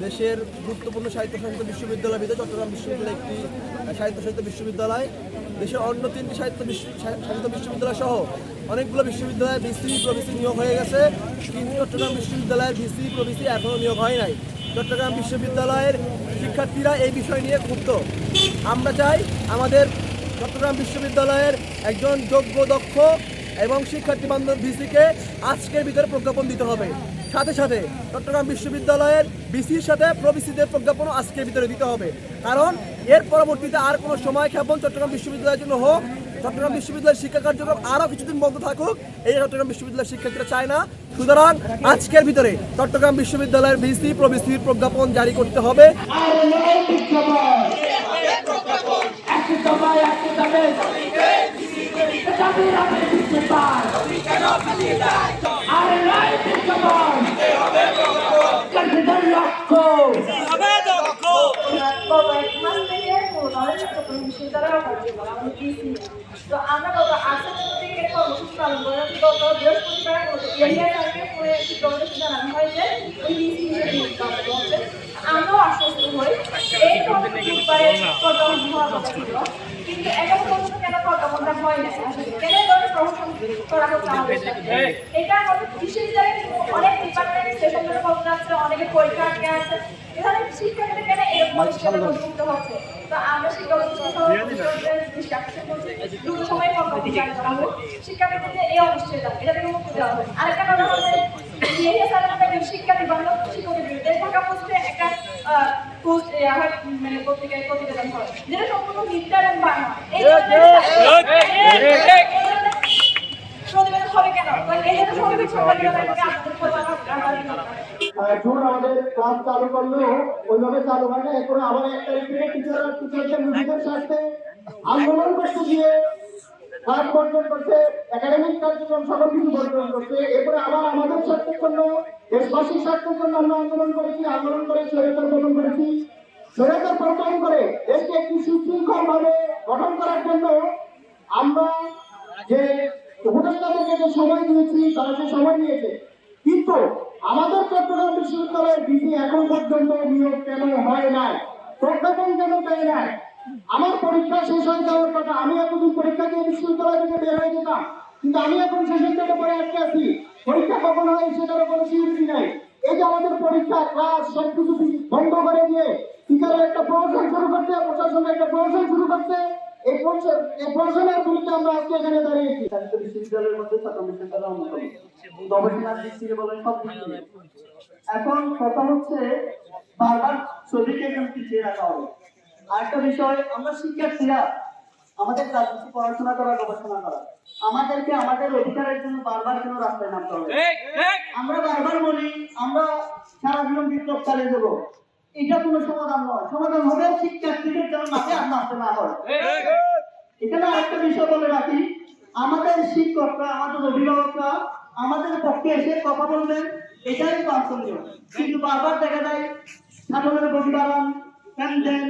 দেশের গুরুত্বপূর্ণ সাহিত্য সাহিত্য বিশ্ববিদ্যালয়ের ভিতরে চট্টগ্রাম বিশ্ববিদ্যালয় একটি সাহিত্য সাহিত্য বিশ্ববিদ্যালয়। দেশের অন্য তিনটি সাহিত্য সাহিত্য বিশ্ববিদ্যালয় সহ অনেকগুলো বিশ্ববিদ্যালয়ে বিসি প্রভিসি নিয়োগ হয়ে গেছে। কিন্তু চট্টগ্রাম বিশ্ববিদ্যালয়ের বিসি প্রভিসি এখনও নিয়োগ হয় নাই। চট্টগ্রাম বিশ্ববিদ্যালয়ের শিক্ষার্থীরা এই বিষয় নিয়ে ক্ষুব্ধ। আমরা চাই আমাদের চট্টগ্রাম বিশ্ববিদ্যালয়ের একজন যোগ্য, দক্ষ এবং শিক্ষার্থী বান্ধব ভিসিকে আজকের ভিতরে প্রজ্ঞাপন দিতে হবে। সাথে সাথে চট্টগ্রাম বিশ্ববিদ্যালয়ের বিসির সাথে প্রবিসিদের প্রজ্ঞাপনও আজকের ভিতরে দিতে হবে। কারণ এর পরবর্তীতে আর কোনো সময় ক্ষেপণ চট্টগ্রাম বিশ্ববিদ্যালয়ের জন্য হোক, চট্টগ্রাম বিশ্ববিদ্যালয়ের শিক্ষা কার্যক্রম আরও কিছুদিন বন্ধ থাকুক, এই চট্টগ্রাম বিশ্ববিদ্যালয়ের শিক্ষার্থীরা চায় না। সুতরাং আজকের ভিতরে চট্টগ্রাম বিশ্ববিদ্যালয়ের বিসি, প্রবিসির প্রজ্ঞাপন জারি করতে হবে। গত এক মাস থেকে পুনরায় চট্টগ্রাম বিশ্ববিদ্যালয়ের কার্যক্রম আমাদের পিসি তো আমরা গত আঠাশ থেকে এটা কর্মসূচি পালন করে। গত বৃহস্পতিবার ইন্ডিয়া তারিখে পুরো শিক্ষকদের জানানো হয় যে ওই পিসি হিসেবে নিয়োগ করা। আমরাও আশ্বস্ত হই এই হওয়ার কথা ছিল কিন্তু এখন পর্যন্ত হয় না কেন এটা ডিপার্টমেন্ট আছে অনেকে পরীক্ষা আটকে আছে এখানে শিক্ষার্থীদের কেন এরকম পরিচিত হচ্ছে তো আমরা দ্রুত সময়ে জারি করা হোক শিক্ষার্থীদের এই অনিশ্চয়তা এটা থেকে মুক্তি দেওয়া হবে আরেকটা কথা হচ্ছে শিক্ষার্থী বান্ধব শিক্ষকের বিরুদ্ধে ঢাকা পোস্টে একটা পোস্ট মানে পত্রিকায় প্রতিবেদন হয় যেটা সম্পূর্ণ মিথ্যা এবং বানোয়া প্রতিবেদন হবে কেন এই জন্য এখন আমাদের ক্লাস চালু করলেও ওইভাবে চালু হয় না। এখন আবার এক তারিখ থেকে টিচাররা টিচারদের নিজেদের স্বার্থে আন্দোলন করতে গিয়ে ক্লাস বর্জন করছে একাডেমিক কার্যক্রম সকল কিছু বর্জন করছে। এরপরে আবার আমাদের স্বার্থের জন্য দেশবাসীর স্বার্থের জন্য আমরা আন্দোলন করেছি, আন্দোলন করে স্বৈরাচার গঠন করেছি। স্বৈরাচার প্রত্যাহার করে দেশকে একটি সুশৃঙ্খল ভাবে গঠন করার জন্য আমরা যে উপদেষ্টাদেরকে যে সময় দিয়েছি, তারা যে সময় দিয়েছে, কিন্তু আমাদের চট্টগ্রাম বিশ্ববিদ্যালয়ের বিধি এখন পর্যন্ত নিয়োগ কেন হয় নাই? প্রজ্ঞাপন কেন দেয় নাই? আমার পরীক্ষা শেষ হয়ে যাওয়ার কথা আমি এতদিন পরীক্ষা দিয়ে বিশ্ববিদ্যালয় থেকে বের হয়ে যেতাম, কিন্তু আমি এখন শেষের থেকে পরে আটকে আছি। পরীক্ষা কখন হয় সেটারও কোনো সিউরিটি নাই। এই যে আমাদের পরীক্ষা, ক্লাস, সবকিছু বন্ধ করে দিয়ে টিচারের একটা প্রহসন শুরু করছে প্রশাসনের একটা প্রহসন শুরু করছে। এই প্রহসন এই আমরা আজকে এখানে দাঁড়িয়েছি। সাহিত্য বিশ্ববিদ্যালয়ের মধ্যে চট্টগ্রাম বিশ্ববিদ্যালয় অন্যতম গবেষণার দিক থেকে বলেন সব দিক থেকে এখন কথা হচ্ছে বারবার ছবিকে এখানে পিছিয়ে রাখা হবে? আরেকটা বিষয় আমরা শিক্ষার্থীরা আমাদের কাজ পড়াশোনা করা গবেষণা করা আমাদেরকে আমাদের অধিকারের জন্য বারবার কেন রাস্তায় নামতে হবে? আমরা বারবার বলি আমরা সারা জীবন বিপ্লব চালিয়ে দেবো। এটা কোনো সমাধান নয়। সমাধান হবে শিক্ষার্থীদের যেন মাঠে আর না হয়। এখানে আরেকটা বিষয় বলে রাখি। আমাদের শিক্ষকরা আমাদের অভিভাবকরা আমাদের পক্ষে এসে কথা বলবেন এটাই বাঞ্ছনীয় কিন্তু বারবার দেখা যায় সাধারণের প্রতিবাদন দেন